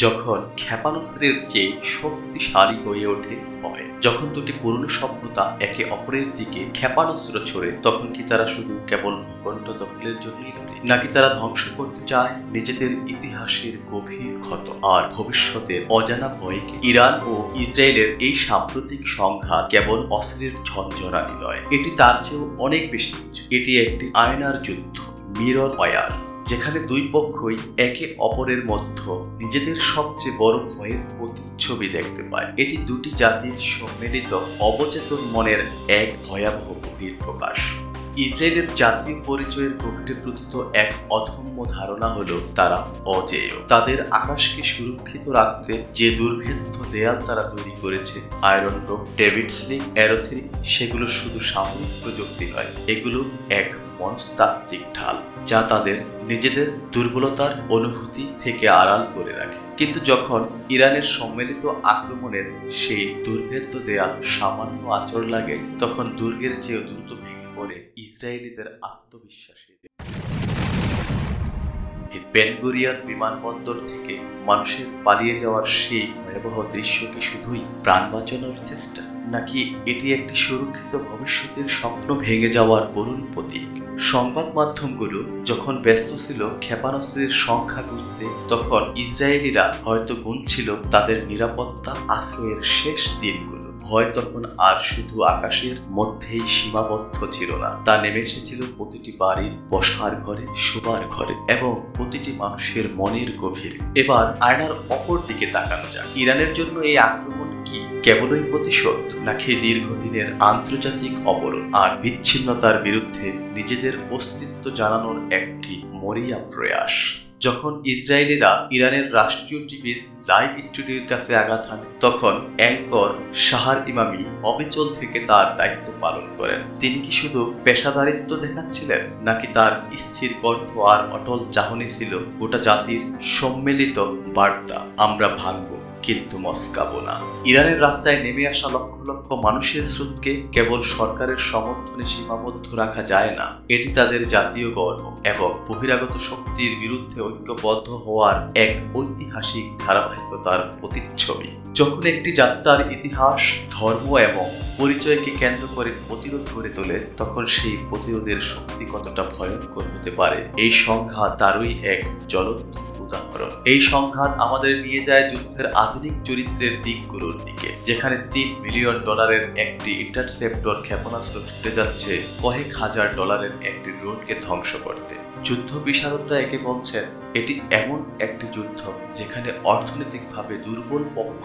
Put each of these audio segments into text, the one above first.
যখন ক্ষেপণাস্ত্রের চেয়ে শক্তিশালী হয়ে ওঠে ভয়। যখন দুটি পুরনো সভ্যতা একে অপরের দিকে ক্ষেপণাস্ত্র ছোড়ে, তখন কি তারা শুধু কেবল ভূখণ্ড দখলের জন্যই লড়ে? নাকি তারা ধ্বংস করতে চায়? নিজেদের ইতিহাসের গভীর ক্ষত আর ভবিষ্যতের অজানা ভয়কে? ইরান ও ইসরায়েলের এই সাম্প্রতিক সংঘাত কেবল অস্ত্রের ঝঞ্ঝরানি নয় এটি তার চেয়েও অনেক বেশি এটি একটি আয়নার যুদ্ধ, মিরর ওয়ার যেখানে দুই পক্ষই একে অপরের মধ্য নিজেদের সবচেয়ে বড় ভয়ের প্রতিচ্ছবি দেখতে পায়। এটি দুটি জাতির সম্মিলিত অবচেতন মনের এক ভয়াবহ বহির প্রকাশ ইসরায়েলের জাতীয় পরিচয়ের গভীরে প্রথিত এক অধম্য ধারণা হলো তারা অজেয়। তাদের আকাশকে সুরক্ষিত রাখতে যে দুর্ভেদ্য দেয়াল তারা তৈরি করেছে, Iron Dome David Sling Arrow Three সেগুলো শুধু সামরিক প্রযুক্তি হয় এগুলো এক মনস্তাত্ত্বিক ঢাল, যা তাদের নিজেদের দুর্বলতার অনুভূতি থেকে আড়াল করে রাখে। কিন্তু যখন ইরানের সম্মিলিত আক্রমণের সেই দুর্ভেদ্য দেয়াল সামান্য আচর লাগে, তখন দুর্গের চেয়ে দ্রুত ভেঙে পড়ে ইসরায়েলিদের আত্মবিশ্বাসে বেনগুরিয়ান বিমানবন্দর থেকে মানুষের পালিয়ে যাওয়ার সেই ভয়াবহ দৃশ্য কি শুধুই প্রাণ বাঁচানোর চেষ্টা, নাকি এটি একটি সুরক্ষিত ভবিষ্যতের স্বপ্ন ভেঙে যাওয়ার করুণ প্রতীক? সংবাদ মাধ্যমগুলো যখন ব্যস্ত ছিল, ক্ষেপণাস্ত্রের সংখ্যা গুনতে তখন ইসরায়েলিরা হয়তো গুনছিল তাদের নিরাপত্তা আশ্রয়ের শেষ দিনগুলো। ভয় তখন আর শুধু আকাশের মধ্যেই সীমাবদ্ধ ছিল না। তা নেমে এসেছিল প্রতিটি বাড়ির, বসার ঘরে, শোবার ঘরে এবং প্রতিটি মানুষের মনের গভীরে। এবার আয়নার অপর দিকে তাকানো যাক। ইরানের জন্য এই আক্রমণ কি কেবলই প্রতিশোধ নাকি দীর্ঘদিনের আন্তর্জাতিক অবরোধ আর বিচ্ছিন্নতার বিরুদ্ধে নিজেদের অস্তিত্ব জানানোর একটি মরিয়া প্রয়াস? যখন ইসরায়েলিরা ইরানের রাষ্ট্রীয় টিভির লাইভ স্টুডিওর কাছে আঘাত হানে, তখন অ্যাঙ্কর শাহার ইমামি অবিচল থেকে তার দায়িত্ব পালন করেন। তিনি কি শুধু পেশাদারিত্ব দেখাচ্ছিলেন, নাকি তার স্থির কণ্ঠ আর অটল চাহনি ছিল গোটা জাতির সম্মিলিত বার্তা? আমরা ভাঙব। কিন্তু মস্কাবো না। ইরানের রাস্তায় নেমে আসা লক্ষ লক্ষ মানুষের স্রোতকে কেবল সরকারের সমর্থনে সীমাবদ্ধ রাখা যায় না। এটি তাদের জাতীয় গর্ব এবং বহিরাগত শক্তির বিরুদ্ধে ঐক্যবদ্ধ হওয়ার এক ঐতিহাসিক ধারাবাহিকতার প্রতিচ্ছবি। যখন একটি জাতি তার ইতিহাস, ধর্ম এবং পরিচয়কে কেন্দ্র করে প্রতিরোধ গড়ে তোলে, তখন সেই প্রতিরোধের শক্তি কতটা ভয়ঙ্কর হতে পারে, এই সংখ্যা তারই এক জ্বলন্ত উদাহরণ এই সংঘাত আমাদের নিয়ে যায় যুদ্ধের আধুনিক চরিত্রের দিকগুলোর দিকে, যেখানে তিন মিলিয়ন ডলারের একটি ইন্টারসেপ্টর ক্ষেপণাস্ত্র ছুটে যাচ্ছে, কয়েক হাজার ডলারের একটি ড্রোনকে ধ্বংস করতে। যুদ্ধ বিশারদরা একে বলছেন, এটি এমন একটি যুদ্ধ যেখানে অর্থনৈতিকভাবে দুর্বল পক্ষ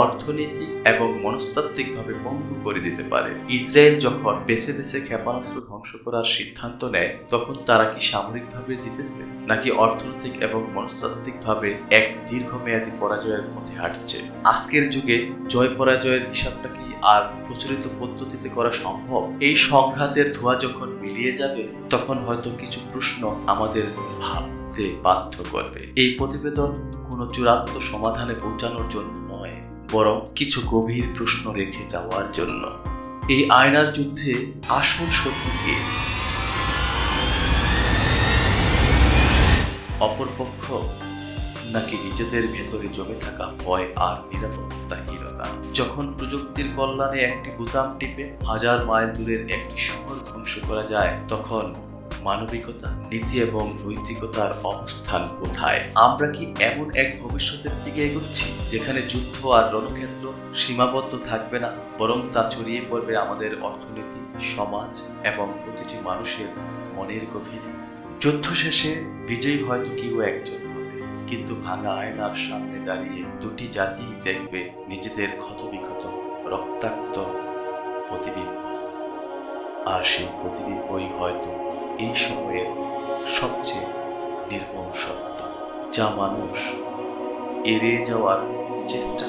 অর্থনৈতিক এবং মনস্তাত্ত্বিকভাবে পঙ্গু করে দিতে পারে। ইসরায়েল যখন বেছে বেছে ক্ষেপণাস্ত্র ধ্বংস করার সিদ্ধান্ত নেয়, তখন তারা কি সামরিকভাবে জিতেছে, নাকি অর্থনৈতিক এবং মনস্তাত্ত্বিকভাবে এক দীর্ঘমেয়াদী পরাজয়ের পথে হাঁটছে। আজকের যুগে জয় পরাজয়ের হিসাবটা কি আর প্রচলিত পদ্ধতিতে করা সম্ভব? এই সংঘাতের ধোঁয়া যখন মিলিয়ে যাবে, তখন হয়তো কিছু প্রশ্ন আমাদের ভাবতে বাধ্য করবে। এই প্রতিবেদন কোনো চূড়ান্ত সমাধানে পৌঁছানোর জন্য নয়, বরং কিছু গভীর প্রশ্ন রেখে যাওয়ার জন্য। এই আয়নার যুদ্ধে আসল সত্য কি অপরপক্ষ নাকি নিজেদের ভেতরে জমে থাকা ভয় আর নিরাপত্তাহীনতা যখন প্রযুক্তির কল্যাণে একটি বোতাম টিপে হাজার মাইল দূরের একটি শহর ধ্বংস করা যায়, তখন মানবিকতা, নীতি এবং নৈতিকতার অবস্থান কোথায়? আমরা কি এমন এক ভবিষ্যতের দিকে এগোচ্ছি, যেখানে যুদ্ধ আর রণক্ষেত্র সীমাবদ্ধ থাকবে না, বরং তা ছড়িয়ে পড়বে আমাদের অর্থনীতি, সমাজ এবং প্রতিটি মানুষের মনের গভীরে? যুদ্ধ শেষে বিজয়ী হয়তো কেউ একজন। হবে কিন্তু ভাঙা আয়নার সামনে দাঁড়িয়ে দুটি জাতি দেখবে নিজেদের ক্ষতবিক্ষত, রক্তাক্ত প্রতিবিম্ব। আর সেই প্রতিবিম্বই হয়তো এই সময়ের সবচেয়ে নির্মম সত্য, যা মানুষ এড়িয়ে যাওয়ার চেষ্টা